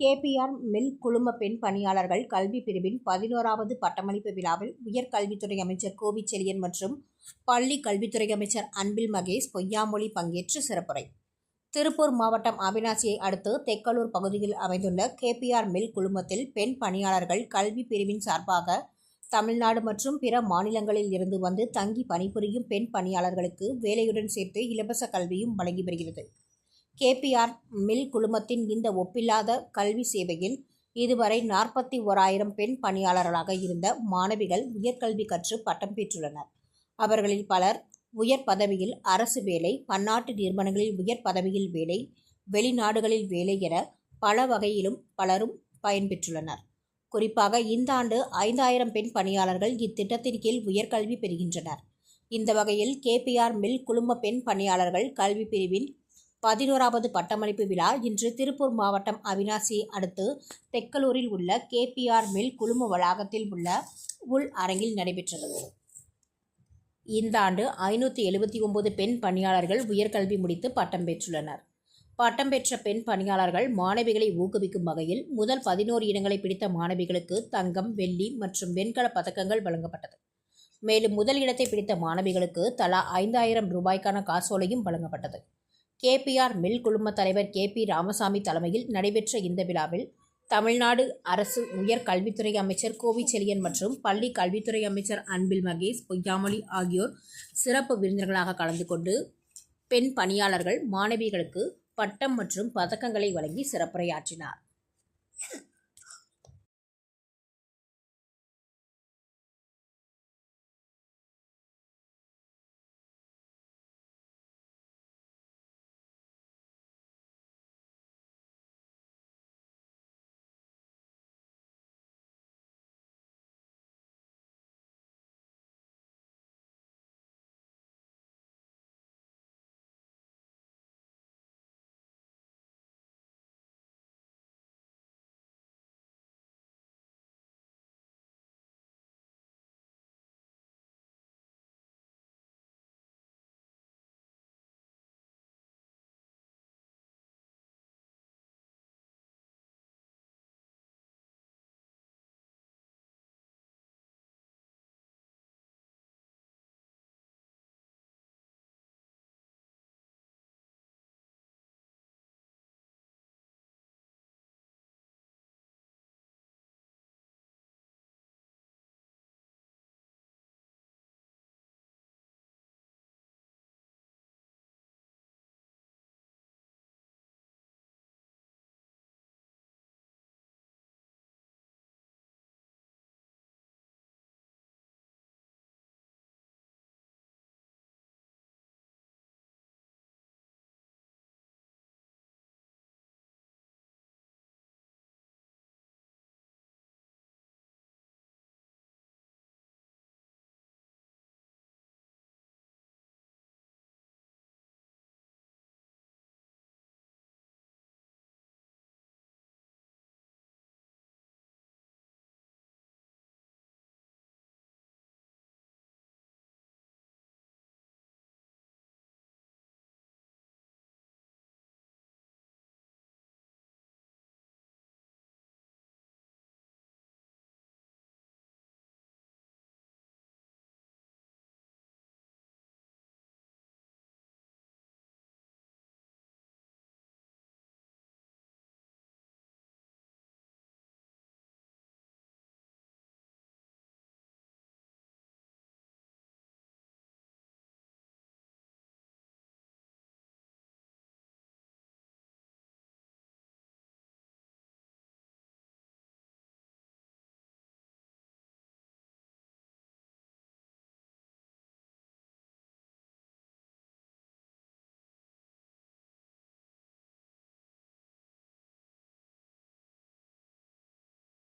KPR mill குழும பெண் பணியாளர்கள் கல்வி பிரிவின் பதினோராவது பட்டமளிப்பு விழாவில் உயர்கல்வித்துறை அமைச்சர் கோவிச்செழியன் மற்றும் பள்ளி கல்வித்துறை அமைச்சர் அன்பில் மகேஷ் பொய்யாமொழி பங்கேற்று சிறப்புரை. திருப்பூர் மாவட்டம் அவினாசியை அடுத்து தெக்கலூர் பகுதியில் அமைந்துள்ள கேபிஆர் மில் குழுமத்தில் பெண் பணியாளர்கள் கல்வி பிரிவின் சார்பாக தமிழ்நாடு மற்றும் பிற மாநிலங்களில் இருந்து வந்து தங்கி பணிபுரியும் பெண் பணியாளர்களுக்கு வேலையுடன் சேர்த்து இலவச கல்வியும் வழங்கி வருகிறது. கேபிஆர் மில் குழுமத்தின் இந்த ஒப்பில்லாத கல்வி சேவையில் இதுவரை நாற்பத்தி ஓராயிரம் பெண் பணியாளர்களாக இருந்த மாணவிகள் உயர்கல்வி கற்று பட்டம் பெற்றுள்ளனர். அவர்களில் பலர் உயர் பதவியில் அரசு வேலை பன்னாட்டு நிறுவனங்களில் உயர் பதவியில் வேலை வெளிநாடுகளில் வேலை என பல வகையிலும் பலரும் பயன்பெற்றுள்ளனர். குறிப்பாக இந்த ஆண்டு ஐந்தாயிரம் பெண் பணியாளர்கள் இத்திட்டத்தின் கீழ் உயர்கல்வி பெறுகின்றனர். இந்த வகையில் கேபிஆர் மில் குழும பெண் பணியாளர்கள் கல்வி பிரிவின் பதினோராவது பட்டமளிப்பு விழா இன்று திருப்பூர் மாவட்டம் அவினாசி அடுத்து தெக்கலூரில் உள்ள கேபிஆர் மில் குழும வளாகத்தில் உள்ள உள் அரங்கில் நடைபெற்றது. இந்த ஆண்டு ஐநூற்றி எழுபத்தி ஒன்பது பெண் பணியாளர்கள் உயர்கல்வி முடித்து பட்டம் பெற்றுள்ளனர். பட்டம் பெற்ற பெண் பணியாளர்கள் மாணவிகளை ஊக்குவிக்கும் வகையில் முதல் பதினோரு இடங்களை பிடித்த மாணவிகளுக்கு தங்கம் வெள்ளி மற்றும் வெண்கல பதக்கங்கள் வழங்கப்பட்டது. மேலும் முதல் இடத்தை பிடித்த மாணவிகளுக்கு தலா ஐந்தாயிரம் ரூபாய்க்கான காசோலையும் வழங்கப்பட்டது. கேபிஆர் மில் குழும தலைவர் கே பி ராமசாமி தலைமையில் நடைபெற்ற இந்த விழாவில் தமிழ்நாடு அரசு உயர் கல்வித்துறை அமைச்சர் கோவிச்செழியன் மற்றும் பள்ளி கல்வித்துறை அமைச்சர் அன்பில் மகேஷ் பொய்யாமொழி ஆகியோர் சிறப்பு விருந்தினர்களாக கலந்து கொண்டு பெண் பணியாளர்கள் மாணவிகளுக்கு பட்டம் மற்றும் பதக்கங்களை வழங்கி சிறப்புரையாற்றினார்.